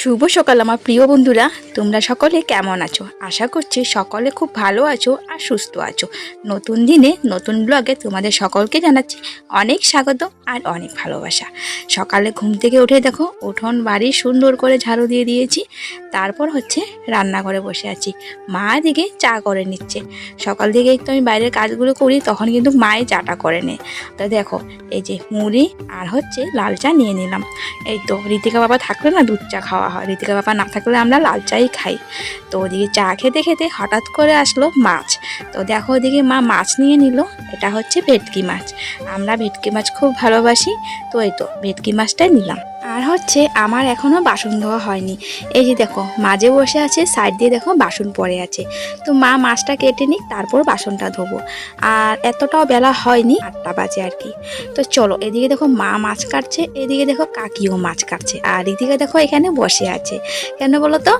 শুভ সকাল আমার প্রিয় বন্ধুরা। তোমরা সকলে কেমন আছো? আশা করছি সকলে খুব ভালো আছো আর সুস্থ আছো। নতুন দিনে, নতুন ব্লগে তোমাদের সকলকে জানাচ্ছি অনেক স্বাগত আর অনেক ভালোবাসা। সকালে ঘুম থেকে উঠে দেখো, উঠোন বাড়ি সুন্দর করে ঝাড়ু দিয়ে দিয়েছি। তারপর হচ্ছে রান্নাঘরে বসে আছি। মা দিকে চা করে নিচ্ছে। সকাল থেকে একটু আমি বাইরের কাজগুলো করি, তখন কিন্তু মায়ে চাটা করে নেয়। তো দেখো, এই যে মুড়ি আর হচ্ছে লাল চা নিয়ে নিলাম। এই তো ঋতিকা বাবা থাকলে না দুধ চা খাওয়া হয়। ঋতিকা বাবা না থাকলে আমরা লাল চাই খাই। তো ওদিকে চা খেতে খেতে হঠাৎ করে আসলো মাছ। তো দেখো ওদিকে মা মাছ নিয়ে নিল। এটা হচ্ছে ভেটকি মাছ। আমরা ভেটকি মাছ খুব ভালোবাসি। তো এই তো, ভেটকি মাছটাই নিলাম। আর হচ্ছে আমার এখনও বাসন ধোয়া হয়নি। এই যে দেখো, মাঝে বসে আছে সাইড দিয়ে দেখো বাসন পড়ে আছে। তো মা মাছটা কেটে নিক, তারপর বাসনটা ধোবো। আর এতটাও বেলা হয়নি, আটটা বাজে আর কি। তো চলো, এদিকে দেখো মা মাছ কাটছে, এদিকে দেখো কাকিও মাছ কাটছে। আর ঋতিকা দেখো এখানে বসে আছে। কেন বলো তো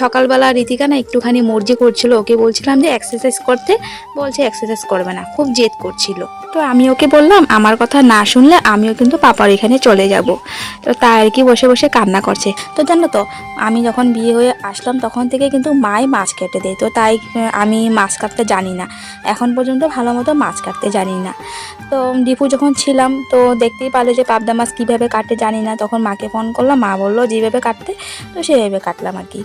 সকালবেলা ঋতিকা না একটুখানি মর্জি করছিল, ওকে বলছিলাম যে এক্সারসাইজ করতে। বলছে এক্সারসাইজ করবে না, খুব জেদ করছিল। তো আমি ওকে বললাম, আমার কথা না শুনলে আমিও কিন্তু পাপার এখানে চলে যাব। তো তাই আর কি বসে বসে কান্না করছে। তো জানো তো, আমি যখন বিয়ে হয়ে আসলাম তখন থেকে কিন্তু মাই মাছ কেটে দেয়। তো তাই আমি মাছ কাটতে জানি না। এখন পর্যন্ত ভালো মতো মাছ কাটতে জানি না। তো ডিপু যখন ছিলাম, তো দেখতেই পারল যে পাবদা মাছ কীভাবে কাটে জানি না। তখন মাকে ফোন করলাম, মা বলল, যেভাবে কাটতে, তো সেভাবে কাটলাম আর কি।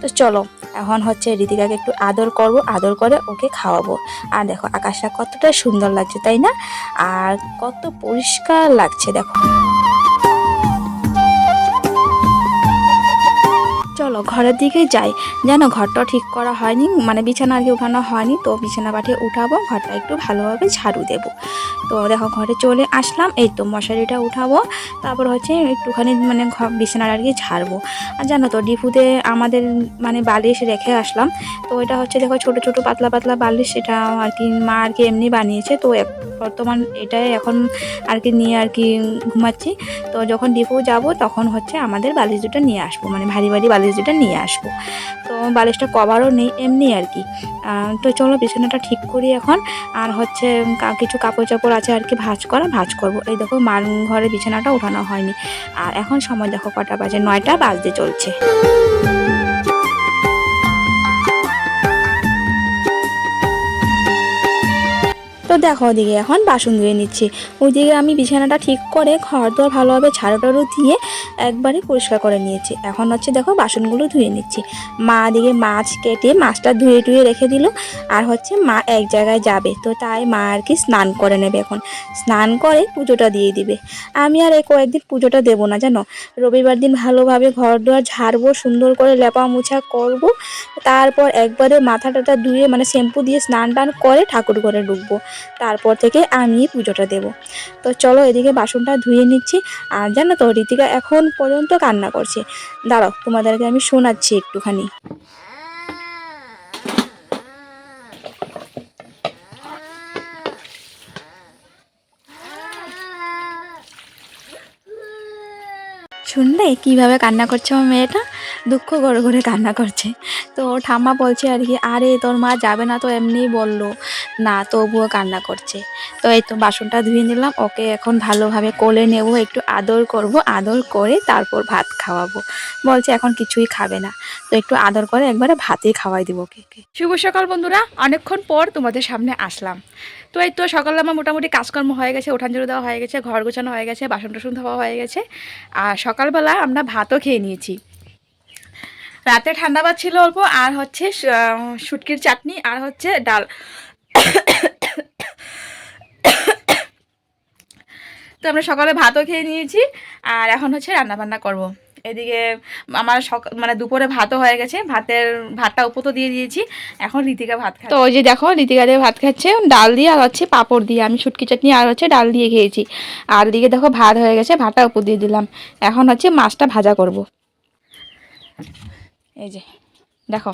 তো চলো, এখন হচ্ছে ঋতিকাকে একটু আদর করব, আদর করে ওকে খাওয়াবো। আর দেখো, আকাশটা কতটা সুন্দর লাগছে, তাই না? আর কত পরিষ্কার লাগছে, দেখো। চলো ঘরের দিকে যাই। জানো ঘরটা ঠিক করা হয়নি মানে বিছানা আর কি উঠানো হয়নি, তো বিছানা পাঠিয়ে উঠাবো, ঘরটা একটু ভালোভাবে ঝাড়ু দেবো। তো দেখো ঘরে চলে আসলাম, এই তো মশারিটা উঠাবো, তারপর হচ্ছে একটুখানি মানে ঘর বিছানাটা আর কি ঝাড়বো। আর জানো তো, ডিপুতে আমাদের মানে বালিশ রেখে আসলাম, তো এটা হচ্ছে দেখো ছোট ছোট, পাতলা পাতলা বালিশ এটা আর কি মা আর কি এমনি বানিয়েছে, তো বর্তমান এটাই এখন আর কি নিয়ে আর কি ঘুমাচ্ছি। তো যখন ডিপু যাব, তখন হচ্ছে আমাদের বালিশ দুটো নিয়ে আসব মানে ভারী ভারী বালিশ দুটো নিয়ে আসব। তো বালিশটা কভারও নেই, এমনি আর কি। তো চলো বিছানাটা ঠিক করি এখন। আর হচ্ছে কিছু কাপড় চাপড় আছে আর কি, ভাজ করা, ভাজ করব। এই দেখো, মার ঘরে বিছানাটা উঠানো হয়নি। আর এখন সময় দেখো, কটা বাজে, নয়টা বাজতে চলছে। দেখো ওদিকে, এখন বাসন ধুয়ে নিচ্ছি। ওইদিকে আমি বিছানাটা ঠিক করে ঘর দর ভালোভাবে ঝাড়ু টাড়ু দিয়ে একবারে পরিষ্কার করে নিয়েছি। এখন হচ্ছে দেখো বাসনগুলো ধুয়ে নিচ্ছি। মা দিকে মাছ কেটে মাছটা ধুয়ে টুয়ে রেখে দিল। আর হচ্ছে মা এক জায়গায় যাবে, তো তাই মা আর কি স্নান করে নেবে এখন। স্নান করে পুজোটা দিয়ে দিবে। আমি আর এই কয়েকদিন পুজোটা দেবো না, জানো? রবিবার দিন ভালোভাবে ঘর দুয়ার ঝাড়বো, সুন্দর করে লেপা মুছা করব। তারপর একবারে মাথা টাটা ধুয়ে মানে শ্যাম্পু দিয়ে স্নান টান করে ঠাকুর ঘরে ঢুকবো। তারপর থেকে আমি পুজোটা দেব। তো চলো এদিকে বাসনটা ধুয়ে নিচ্ছি। আর জানো তো ঋতিকা এখন পর্যন্ত কান্না করছে। দাঁড়াও, তোমাদেরকে আমি শোনাচ্ছি একটুখানি। শুনলে কীভাবে কান্না করছে আমার মেয়েটা? দুঃখ করে করে কান্না করছে। তো ঠাম্মা বলছে আর কি, আরে তোর মা যাবে না তো এমনিই বলল, না, তবুও কান্না করছে। তো এই তো বাসনটা ধুয়ে নিলাম, ওকে এখন ভালোভাবে কোলে নেব, একটু আদর করব, আদর করে তারপর ভাত খাওয়াবো। বলছে এখন কিছুই খাবে না, তো একটু আদর করে একবারে ভাতেই খাওয়াই দিব ওকে শুভ সকাল বন্ধুরা, অনেকক্ষণ পর তোমাদের সামনে আসলাম। তো এই তো সকালে আমার মোটামুটি কাজকর্ম হয়ে গেছে, উঠান জড়ো দেওয়া হয়ে গেছে, ঘর গোছানো হয়ে গেছে বাসন টাসন ধোয়া হয়ে গেছে, আর সকালবেলা আমরা ভাতও খেয়ে নিয়েছি। রাতে ঠান্ডা ভাত ছিল অল্প, আর হচ্ছে শুটকির চাটনি, আর হচ্ছে ডাল। তো আমরা সকালে ভাতও খেয়ে নিয়েছি, আর এখন হচ্ছে রান্না বান্না করব। এদিকে আমার সক মানে দুপুরে ভাতও হয়ে গেছে, ভাতের, ভাতটা উপর দিয়ে দিয়েছি, এখন ঋতিকা ভাত খাচ্ছে। তো ওই যে দেখো ঋতিকা দিয়ে ভাত খাচ্ছে ডাল দিয়ে আর হচ্ছে পাঁপড় দিয়ে, আমি শুটকি চাটনি আর হচ্ছে ডাল দিয়ে খেয়েছি। আর দিকে দেখো, ভাত হয়ে গেছে, ভাতটা উপর দিয়ে দিলাম। এখন হচ্ছে মাছটা ভাজা করব। এই যে, দেখো,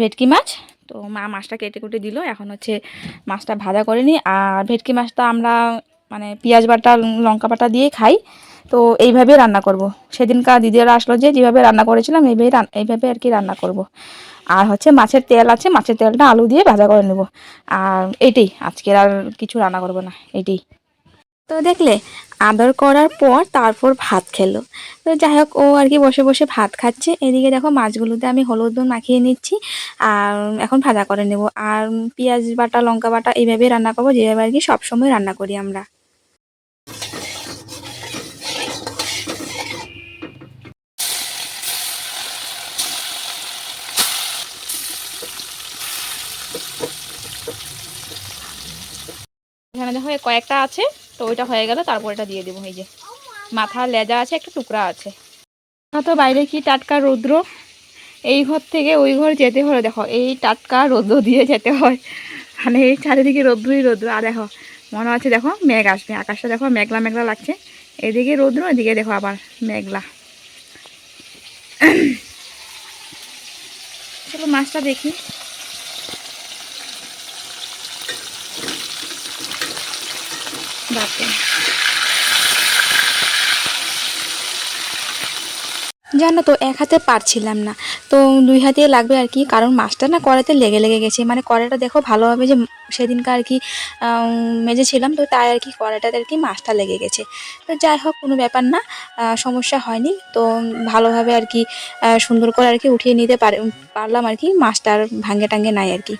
ভেটকি মাছ, তো মা মাছটা কেটে কুটে দিল। এখন হচ্ছে মাছটা ভাজা করে নিই। আর ভেটকি মাছটা আমরা মানে পেঁয়াজ বাটা, লঙ্কা বাটা দিয়ে খাই। তো এইভাবে রান্না করব। সেদিনকার দিদিরা আসলো যে, যেভাবে রান্না করেছিলাম এইভাবে এইভাবে আর কি রান্না করব। আর হচ্ছে মাছের তেল আছে, মাছের তেলটা আলু দিয়ে ভাজা করে নেব। আর এইটাই আজকের আর কিছু রান্না করব না এইটাই তো দেখলে, আদর করার পর তারপর ভাত খেলো। তো যাই হোক, ও আর কি বসে বসে ভাত খাচ্ছে। এদিকে দেখো, মাছগুলোতে আমি হলুদ নুন মাখিয়ে নিচ্ছি, আর এখন ভাজা করে নেব। আর পেঁয়াজ বাটা, লঙ্কা বাটা এইভাবেই রান্না করব, যেভাবে আর কি সবসময় রান্না করি আমরা। এখানে দেখো কয়েকটা আছে। তো ওইটা হয়ে গেলে, তারপর এটা দিয়ে দেবো, এই যে। মাথা লেজা আছে, একটা টুকরা আছে। তো বাইরে কি টাটকা রৌদ্র? এই ঘর থেকে ওই ঘর যেতে হলে, দেখো, এই টাটকা রৌদ্র দিয়ে যেতে হয়। মানে এই চারিদিকে রৌদ্রই রৌদ্র। আর দেখো, মনে হচ্ছে, দেখো, মেঘ আসবে। আকাশটা দেখো, মেঘলা মেঘলা লাগছে। এদিকে রৌদ্র, এদিকে দেখো আবার মেঘলা। চলো মাছটা দেখি। বাপরে। জানো তো, এক হাতে পারছিলাম না। তো দুই হাতে লাগবে আর কি, কারণ মাছটা না কড়াইতে লেগে লেগে গেছে। মানে কড়াইটা দেখো ভালোভাবে যে সেদিনকে আর কি মেজেছিলাম তো তাই আর কি কড়াইটাতে আর কি মাছটা লেগে গেছে। তো যাই হোক, কোনো ব্যাপার না সমস্যা হয়নি। তো ভালোভাবে আর কি সুন্দর করে আর কি উঠিয়ে নিতে পার, পারলাম আর কি, মাছটা আর ভাঙ্গে টাঙ্গে নাই আর কি।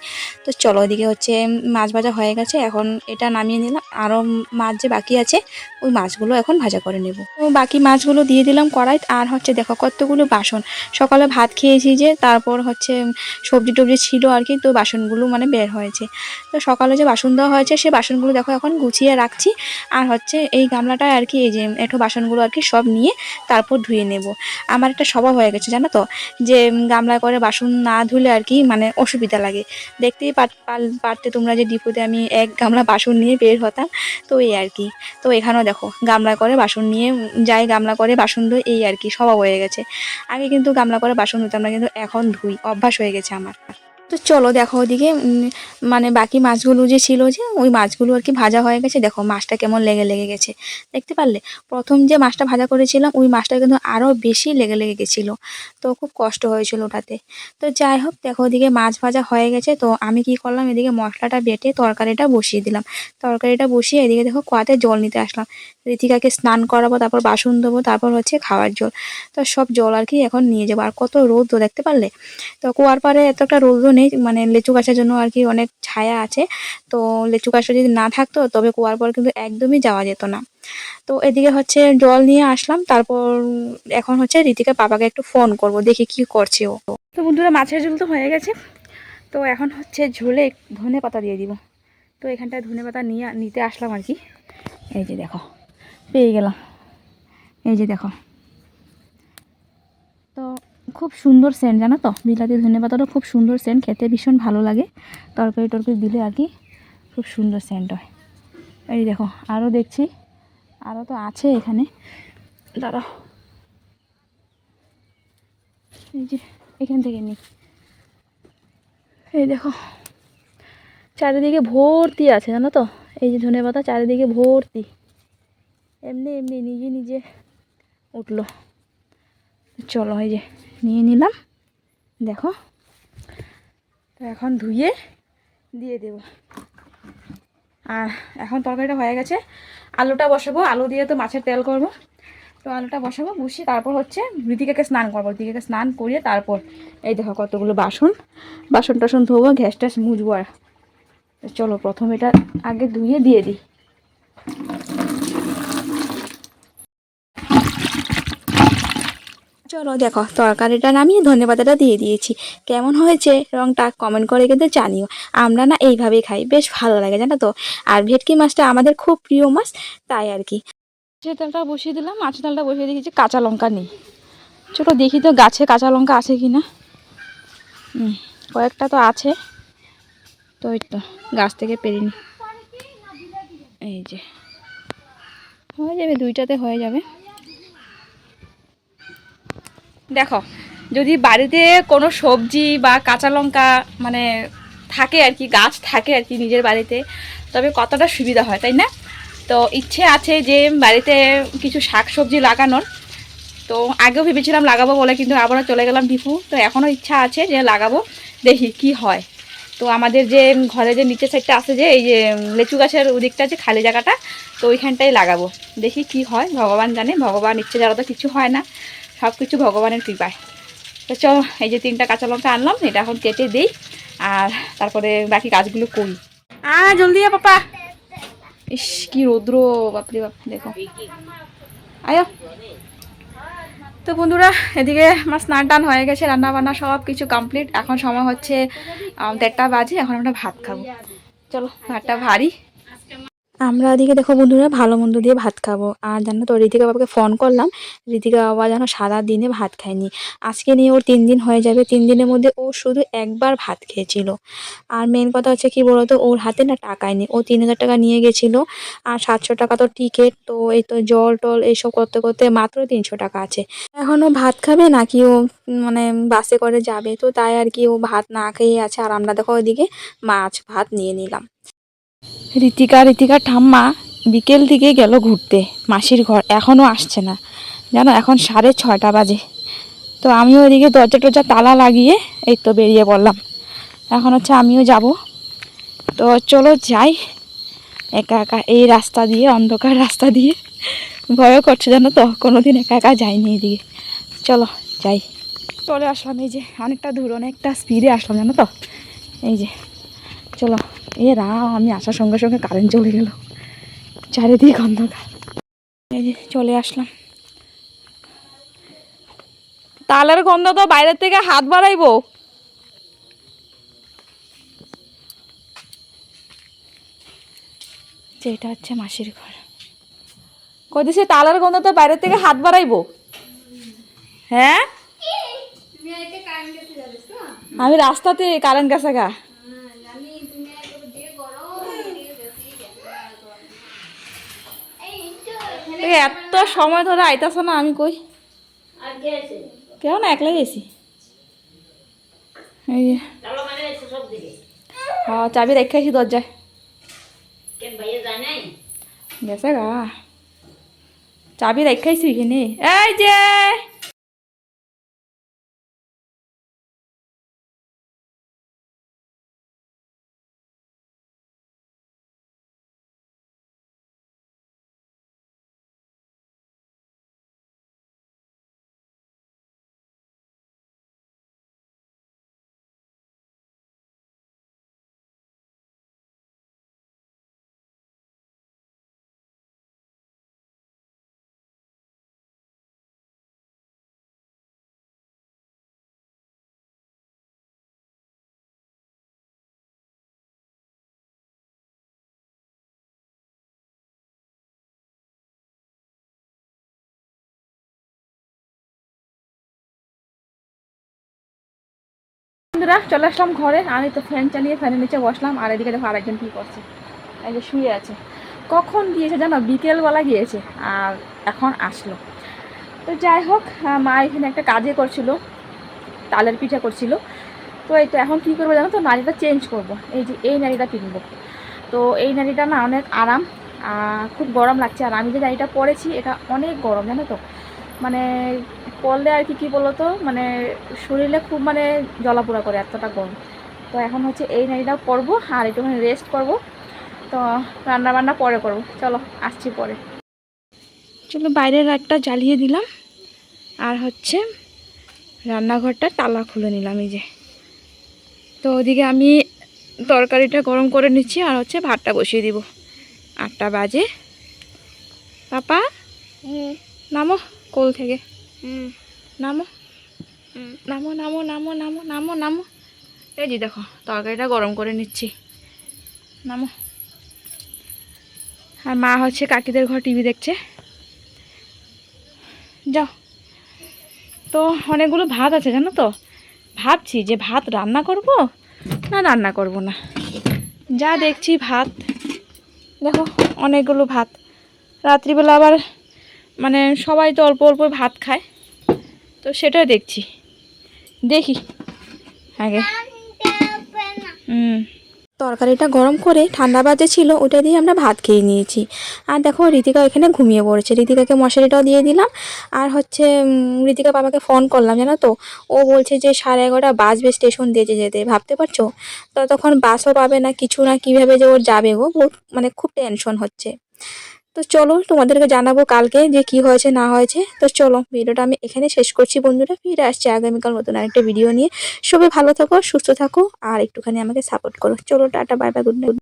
তো চলো ওদিকে হচ্ছে মাছ ভাজা হয়ে গেছে, এখন এটা নামিয়ে নিলাম। আরও মাছ যে বাকি আছে, ওই মাছগুলো এখন ভাজা করে নেব। তো বাকি মাছগুলো দিয়ে দিলাম কড়াই আর হচ্ছে দেখো কতগুলো বাসন। সকালে ভাত খেয়েছি যে, তারপর হচ্ছে সবজি টবজি ছিল আর কি, তো বাসনগুলো মানে বের হয়েছে। তো সকালে যে বাসন দেওয়া হয়েছে সেই বাসনগুলো দেখো এখন গুছিয়ে রাখছি। আর হচ্ছে এই গামলাটায় আর কি এই যে একটু বাসনগুলো আর কি সব নিয়ে তারপর ধুয়ে নেব। আমার একটা স্বভাব হয়ে গেছে জানো তো? যে উম, গামলায় করে বাসন না ধুলে আর কি মানে অসুবিধা লাগে। দেখতেই পার- পার- পারতে তোমরা যে ডিপুতে আমি এক গামলা বাসন নিয়ে বের হতাম। তো এই আর কি। তো এখানেও দেখো গামলা করে বাসন নিয়ে যাই গামলা করে বাসন ধুই এই আর কি স্বভাব হয়ে গেছে। আগে কিন্তু গামলা করে বাসন ধুতাম না কিন্তু এখন ধুই অভ্যাস হয়ে গেছে আমার। তো চলো দেখো ওদিকে মানে বাকি মাছগুলো যে ছিল যে, ওই মাছগুলো আর কি ভাজা হয়ে গেছে। দেখো মাছটা কেমন লেগে লেগে গেছে। দেখতে পারলে? প্রথম যে মাছটা ভাজা করেছিলাম, ওই মাছটা কিন্তু আরও বেশি লেগে লেগে গেছিল। তো খুব কষ্ট হয়েছিল ওটাতে। তো যাই হোক, দেখো ওদিকে মাছ ভাজা হয়ে গেছে। তো আমি কি করলাম? এদিকে মশলাটা বেটে তরকারিটা বসিয়ে দিলাম। তরকারিটা বসিয়ে এদিকে দেখো কোয়াতে জল নিতে আসলাম। ঋতিকাকে স্নান করাবো, তারপর বাসন দেবো তারপর হচ্ছে খাওয়ার জল। তো সব জল আর কি এখন নিয়ে যাব। আর কত রোদ দেখতে পারলে? তো কুয়ার পাড়ে এত একটা রোদও নেই। মানে লিচু গাছের জন্য আর কি অনেক ছায়া আছে। তো লিচু গাছটা যদি না থাকতো, তবে কুয়ার পর কিন্তু একদমই যাওয়া যেত না। তো এদিকে হচ্ছে জল নিয়ে আসলাম, তারপর এখন হচ্ছে ঋতিকা বাবাকে একটু ফোন করব, দেখি কি করছে ও। তো বন্ধুরা, মাছের ঝোল তো হয়ে গেছে। তো এখন হচ্ছে ঝোলে ধনে পাতা দিয়ে দিব। তো এখানটায় ধনে পাতা নিয়ে নিতে আসলাম আর কি। এই যে দেখো, পেয়ে গেলাম। এই যে দেখো। তো খুব সুন্দর সেন্ট জানো তো? বিলাতি ধনে পাতাটা খুব সুন্দর সেন্ট খেতে ভীষণ ভালো লাগে। তরকারি টরকারি দিলে আর কি খুব সুন্দর সেন্ট হয়। এই দেখো আরও দেখছি। আরও তো আছে এখানে। দাঁড়া এই যে, এখান থেকে নিই। এই দেখো, চারিদিকে ভর্তি আছে, জানো তো? এই যে ধনে পাতা চারিদিকে ভর্তি। এমনি এমনি, নিজে নিজে উঠল। চলো, এই যে। নিয়ে নিলাম। দেখো। তো এখন ধুয়ে দিয়ে দেব। আর এখন তরকারিটা হয়ে গেছে। আলুটা বসাবো। আলু দিয়ে তো মাছের তেল করব। তো আলুটা বসাবো, বসিয়ে তারপর হচ্ছে ঋতিকাকে স্নান করব। ঋতিকাকে স্নান করিয়ে তারপর এই দেখো কতগুলো বাসন। বাসন টাসন ধোবো গ্যাস ট্যাস মুছবো আর। চলো প্রথম এটা আগে ধুয়ে দিয়ে দিই। চলো, দেখো, তরকারিটা নামিয়ে ধনে পাতাটা দিয়ে দিয়েছি। কেমন হয়েছে রংটা কমেন্ট করে কিন্তু জানিও। আমরা না এইভাবেই খাই, বেশ ভালো লাগে, জানো তো? আর ভেটকি মাছটা আমাদের খুব প্রিয় মাছ, তাই আর কি। মাছের তেলটা বসিয়ে দিলাম, মাছের তেলটা বসিয়ে দিয়েছি, কাঁচা লঙ্কা নেই। চলো দেখি তো গাছে কাঁচা লঙ্কা আছে কি না কয়েকটা তো আছে। তো ওই তো, গাছ থেকে পেরিনি এই যে, হয়ে যাবে, দুইটাতে হয়ে যাবে। দেখো, যদি বাড়িতে কোনো সবজি বা কাঁচা লঙ্কা মানে থাকে আর কি, গাছ থাকে আর কি নিজের বাড়িতে, তবে কতটা সুবিধা হয়, তাই না? তো ইচ্ছে আছে যে বাড়িতে কিছু শাক সবজি লাগানোর। তো আগেও ভেবেছিলাম লাগাবো বলে, কিন্তু আবারও চলে গেলাম ডিপু তো এখনও ইচ্ছা আছে যে লাগাবো, দেখি কি হয়। তো আমাদের যে ঘরে যে নিচের সাইডটা আছে যে, এই যে লেচু গাছের ওদিকটা যে খালি জায়গাটা, তো ওইখানটাই লাগাবো। দেখি কি হয়, ভগবান জানে, ভগবান ইচ্ছে যারা তো কিছু হয় না। সব কিছু ভগবানের কৃপায়। তো চ এই যে তিনটা কাঁচা লঙ্কা আনলাম, এটা এখন কেটে দিই, আর তারপরে বাকি কাজগুলো করি। আ, জলদি পাপা। ইস, কি রৌদ্র, বাপরে বাপ, দেখো। আয়ো তো বন্ধুরা, এদিকে আমার স্নান টান হয়ে গেছে রান্না বান্না সব কিছু কমপ্লিট এখন সময় হচ্ছে দেড়টা বাজে, এখন আমরা ভাত খাব। চলো, ভাতটা ভারী। আমরা ওদিকে দেখো বন্ধুরা, ভালো মন্দ দিয়ে ভাত খাব। আর জানো তো, ঋতিকা বাবাকে ফোন করলাম। ঋতিকা বাবা যেন সারা দিনে ভাত খায়নি। আজকে নিয়ে ওর তিন দিন হয়ে যাবে। তিন দিনের মধ্যে ও শুধু একবার ভাত খেয়েছিল। আর মেন কথা হচ্ছে কি বলতো ওর হাতে না টাকায় নেই। ও তিন হাজার টাকা নিয়ে গেছিল। আর সাতশো টাকা তো টিকিট তো এই তো জল টল এইসব করতে করতে মাত্র তিনশো টাকা আছে। এখনও ভাত খাবে নাকি ও মানে বাসে করে যাবে? তো তাই আর কি ও ভাত না খেয়ে আছে। আর আমরা দেখো ওইদিকে মাছ ভাত নিয়ে নিলাম। ঋতিকা ঋতিকা ঠাম্মা, বিকেল দিকে গেল ঘুরতে। মাসির ঘর এখনও আসছে না। জানো, এখন সাড়ে ছয়টা বাজে। তো আমিও ওইদিকে দরজা টরজা তালা লাগিয়ে এই তো বেরিয়ে পড়লাম। এখন হচ্ছে আমিও যাব। তো চলো যাই। একা একা এই রাস্তা দিয়ে, অন্ধকার রাস্তা দিয়ে। ভয়ও করছে জানো তো কোনো দিন একা একা যাইনি এদিকে। চলো যাই। চলে আসলাম এই যে, অনেকটা দূর, অনেকটা স্পিডে আসলাম, জানো তো? এই যে। চলো। এ রাম আমি আসার সঙ্গে সঙ্গে কারেন্ট চলে গেল। চারিদিক অন্ধকার। এই যে চলে আসলাম। তালের গন্ধ তো বাইরের থেকে হাত বাড়াইবো। যে এটা হচ্ছে মাসির ঘর। কদিছে তালের গন্ধ তো বাইরের থেকে হাত বাড়াইবো? হ্যাঁ? আমি রাস্তাতে কারেন্ট গেছে গা। এত সময় ধরে আইতাছ না আমি কই? কেউ না একলাই গেছি এই রেখে হ্যাঁ চাবি রেখেছি দরজায়। গেছে গা। চাবি রেখেছি এখানে। এই যে! বন্ধুরা, চলে আসলাম ঘরে। আমি তো ফ্যান চালিয়ে ফ্যানের নিচে বসলাম, আর এদিকে দেখো আরেকজন কী করছে। এই যে শুয়ে আছে। কখন গিয়েছে জানো? বিকেলবেলা গিয়েছে, আর এখন আসলো। তো যাই হোক মা এখানে একটা কাজে করছিল, তালের পিঠা করছিল। তো এই তো এখন কী করব জানো তো? নাড়িটা চেঞ্জ করব। এই যে এই নাড়িটা কিনবো তো এই নাড়িটা না অনেক আরাম খুব গরম লাগছে। আর আমি যে নারীটা পরেছি, এটা অনেক গরম, জানো তো? মানে পরলে আর কি কী বলো তো মানে শরীরে খুব মানে জ্বলাপোড়া করে এতটা গরম। তো এখন হচ্ছে এই নাড়িটা করব আর একটুখানি রেস্ট করব। তো রান্না বান্না পরে করব। চলো আসছি পরে। চলো বাইরের একটা জ্বালিয়ে দিলাম। আর হচ্ছে রান্নাঘরটা তালা খুলে নিলাম এই যে। তো ওদিকে আমি তরকারিটা গরম করে নিচ্ছি আর হচ্ছে ভাতটা বসিয়ে দিব। আটটা বাজে। পাপা? নামো। কোল থেকে। নামো। নামো নামো নামো নামো নামো নামো। এই যে দেখো তরকারিটা গরম করে নিচ্ছি। নামো। আর মা হচ্ছে কাকিদের ঘর টিভি দেখছে। যাও। তো অনেকগুলো ভাত আছে জানো তো? ভাবছি যে ভাত রান্না করব না রান্না করব না। যা দেখছি ভাত। দেখো অনেকগুলো ভাত। রাত্রিবেলা আবার মানে সবাই তো অল্প অল্প ভাত খায়। তো সেটাই দেখছি। দেখি। আগে। হুম। তরকারিটা গরম করে ঠান্ডা বাজে ছিল, ওটা দিয়ে আমরা ভাত খেয়ে নিয়েছি। আর দেখো ঋতিকা এখানে ঘুমিয়ে পড়েছে। ঋতিকাকে মশারিটাও দিয়ে দিলাম। আর হচ্ছে ঋতিকা বাবাকে ফোন করলাম, জানো তো? ও বলছে যে, সাড়ে এগারোটা বাজবে স্টেশন দিয়ে যেতে। ভাবতে পারছ? তো তখন বাসও পাবে না, কিছু না, কীভাবে যে ওর যাবে গো। মানে খুব টেনশন হচ্ছে। তো চলো তোমাদেরকে জানাব কালকে যে কি হয়েছে, না হয়েছে। তো চলো ভিডিওটা আমি এখানে শেষ করছি বন্ধুরা। ফিরে আসছি আগামীকাল নতুন আরেকটা ভিডিও নিয়ে। সবাই ভালো থাকো, সুস্থ থাকো, আর একটুখানি আমাকে সাপোর্ট করো। চলো tata bye bye good night